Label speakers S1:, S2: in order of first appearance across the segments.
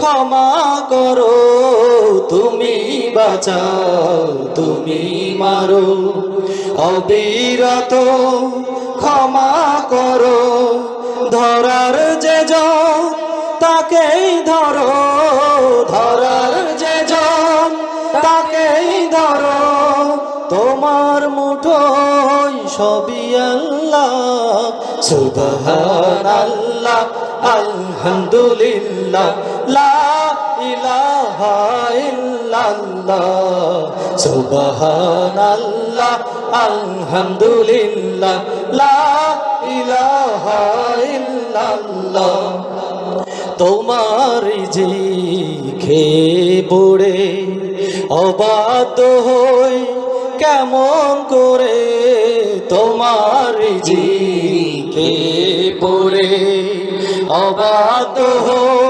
S1: ক্ষমা করো, তুমি বাঁচাও, তুমি মারো। অবিরত ক্ষমা করো, ধরার যে তাকেই ধরো। ধরার যে তাকেই ধরো। তোমার মুঠোই সবই আল্লাহ, সুবহানাল্লাহ, আলহামদুলিল্লাহ। লা আলহামদুলিল্লাহ। লা তোমার জি খেয়ে পড়ে, অবাধ্য হই কেমন করে তোমার জি খে পড়ে, অবাধ্য হই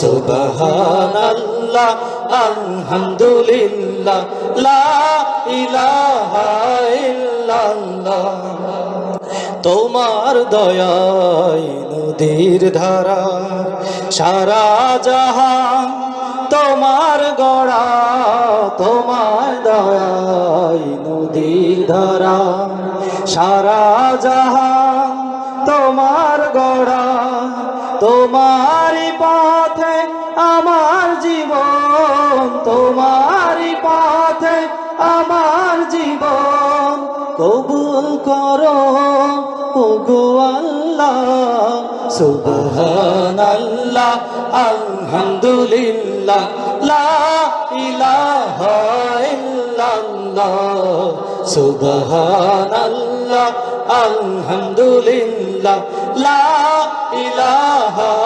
S1: সুবহানাল্লাহ, আলহামদুলিল্লাহ, লা ইলাহা ইল্লাল্লাহ। তোমার দয়ায় নদীর ধারা, সারা জাহান তোমার গড়া, তোমার দয়ায় নদীর ধারা, সারা জাহান তোমার গড়া তোমারই পথে আমার জীবন, তোমারই পথে আমার জীবন। কবুল করো, ওগো আল্লাহ, সুবহানাল্লাহ, আলহামদুলিল্লাহ, লা ইলাহা ইল্লাল্লাহ, সুবহানাল্লাহ, আলহামদুলিল্লাহ, লা ইলাহা